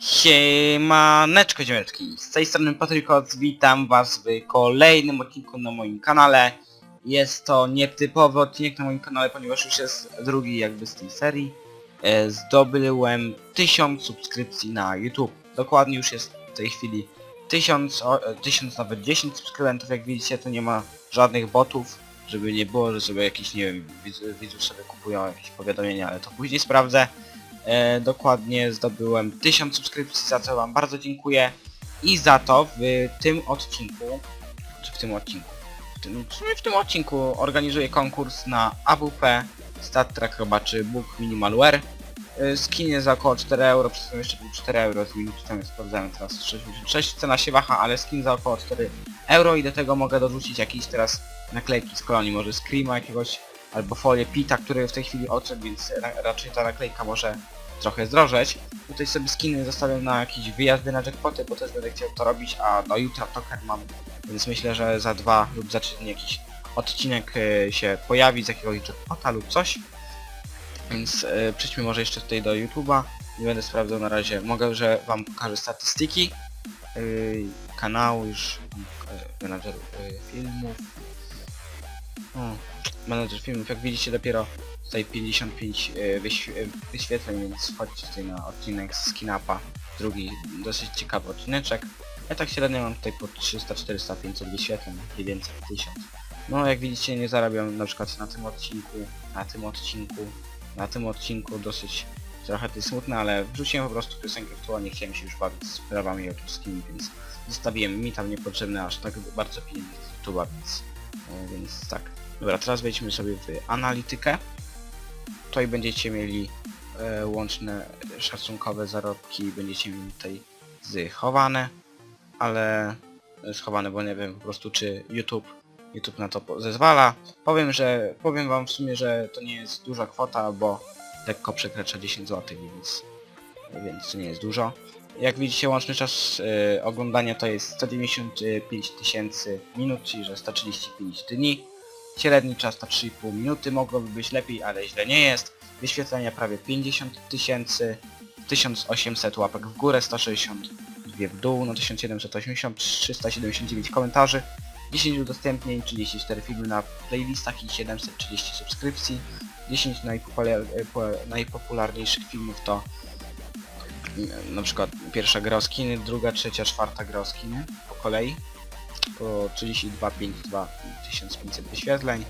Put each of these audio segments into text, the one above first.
Siemaneczko ziomeczki, z tej strony Patrykoc, witam was w kolejnym odcinku na moim kanale. Jest to nietypowy odcinek na moim kanale, ponieważ już jest drugi jakby z tej serii. E, Zdobyłem 1000 subskrypcji na YouTube. Dokładnie już jest w tej chwili 1000, o, e, 1000 nawet 10 subskrybentów, jak widzicie to nie ma żadnych botów, żeby nie było, że sobie jakiś, nie wiem, widz- widzów sobie kupują jakieś powiadomienia, ale to później sprawdzę. E, dokładnie zdobyłem 1000 subskrypcji, za co wam bardzo dziękuję. I za to w tym odcinku, czy w tym odcinku, w tym, w tym odcinku organizuję konkurs na AWP StatTrack Robaczy Book Minimalware. E, Skin jest za około 4 euro, przez jeszcze był 4 euro, z minuty temu sprawdzałem teraz 66 cena się waha, ale skin za około 4 euro i do tego mogę dorzucić jakieś teraz naklejki z kolonii, może Screama jakiegoś albo folię Pita, który w tej chwili odszedł, więc ra raczej ta naklejka może trochę zdrożeć. Tutaj sobie skiny zostawiam na jakieś wyjazdy na jackpoty, bo też będę chciał to robić, a do jutra toker mam, więc myślę, że za dwa lub za trzy dni jakiś odcinek e, się pojawi z jakiegoś jackpota lub coś. Więc e, przejdźmy może jeszcze tutaj do YouTube'a. Nie będę sprawdzał na razie. Mogę, że wam pokażę statystyki e, kanału już e, menadżer e, filmów. O, menadżer filmów, jak widzicie dopiero tutaj 55 e, wyświe- e, wyświetleń, więc chodźcie tutaj na odcinek z Skinapa. Drugi dosyć ciekawy odcineczek. Ja tak średnio mam tutaj po 300, 400, 500 wyświetleń, mniej więcej 1000. No jak widzicie nie zarabiam na przykład na tym odcinku, na tym odcinku, na tym odcinku dosyć trochę jest smutne, ale wrzuciłem po prostu piosenkę tło, nie chciałem się już bawić z prawami autorskimi, więc zostawiłem mi tam niepotrzebne aż tak bardzo pieniędzy YouTube'a, więc, e, więc tak. Dobra, teraz wejdźmy sobie w analitykę. Tutaj będziecie mieli e, łączne szacunkowe zarobki, będziecie mieli tutaj zchowane, ale e, schowane, bo nie wiem po prostu czy YouTube YouTube na to zezwala. Powiem, że powiem wam w sumie, że to nie jest duża kwota, bo lekko przekracza 10 zł, więc, więc to nie jest dużo. Jak widzicie łączny czas e, oglądania to jest 195 tysięcy minut, czyli że 135 dni. Średni czas to 3,5 minuty, mogłoby być lepiej, ale źle nie jest. Wyświetlenia prawie 50 tysięcy, 1800 łapek w górę, 162 w dół, no 1780, 379 komentarzy, 10 udostępnień, 34 filmy na playlistach i 730 subskrypcji. 10 najpopular e, po- najpopularniejszych filmów to mm, na przykład pierwsza gra o skiny, druga, trzecia, czwarta gra o skiny po kolei po 32, 5, 2, 1500 wyświetleń.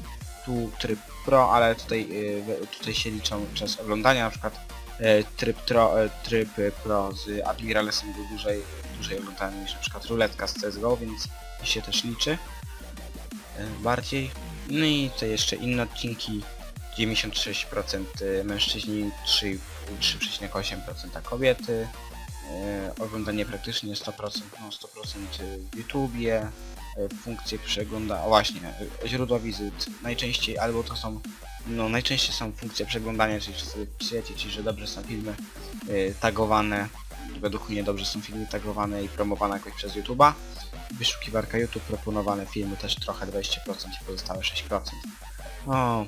Tu tryb Pro, ale tutaj, we- tutaj się liczą czas oglądania, na przykład y, tryb, tro, tryb Pro z Admiralesem był dłużej, dłużej oglądany niż na przykład ruletka z CSGO, więc się też liczy y, bardziej. No i tutaj jeszcze inne odcinki, 96% mężczyźni, 3 3,8% kobiety, e, oglądanie praktycznie 100%, no 100% w YouTubie, e, funkcje przegląda, o właśnie, e, źródła wizyt, najczęściej albo to są, no najczęściej są funkcje przeglądania, czyli wszyscy pisujecie, czyli że dobrze są filmy e, tagowane, według mnie dobrze są filmy tagowane i promowane jakoś przez YouTube'a. Wyszukiwarka YouTube, proponowane filmy też trochę 20% i pozostałe 6%. O,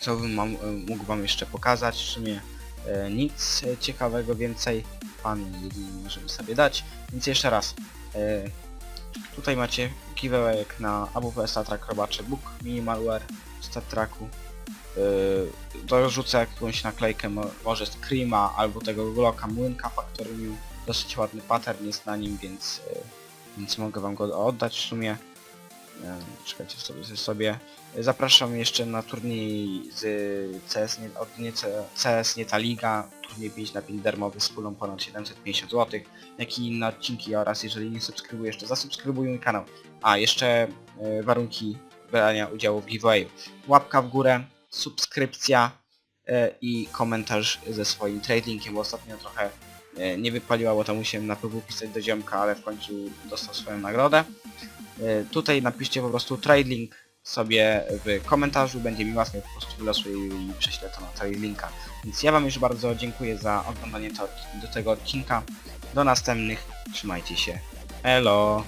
co bym mam, e, mógł wam jeszcze pokazać, w sumie e, nic e, ciekawego więcej pan jedynie możemy sobie dać, więc jeszcze raz tutaj macie giveaway na AWP StatTrack Robacze Book Minimalware w StatTracku e, dorzucę jakąś naklejkę, mo- może Screama albo tego Glocka Młynka Factory. New dosyć ładny pattern jest na nim, więc e, więc mogę wam go oddać w sumie. E, czekajcie sobie, sobie Zapraszam jeszcze na turniej z CS, nie, od nie, CS Nie ta Liga, turniej 5 na 5 darmowy z pulą ponad 750 zł, jak i inne odcinki oraz jeżeli nie subskrybujesz, to zasubskrybuj mój kanał. A, jeszcze warunki brania udziału w giveawayu. Łapka w górę, subskrypcja e, i komentarz ze swoim tradingiem, bo ostatnio trochę e, nie wypaliła, bo tam musiałem na PW pisać do ziomka, ale w końcu dostał swoją nagrodę. E, Tutaj napiszcie po prostu trading sobie w komentarzu, będzie mi łatwiej, po prostu wylosuję i prześlę to na trade linka. Więc ja wam już bardzo dziękuję za oglądanie to, do tego odcinka. Do następnych, trzymajcie się. Elo!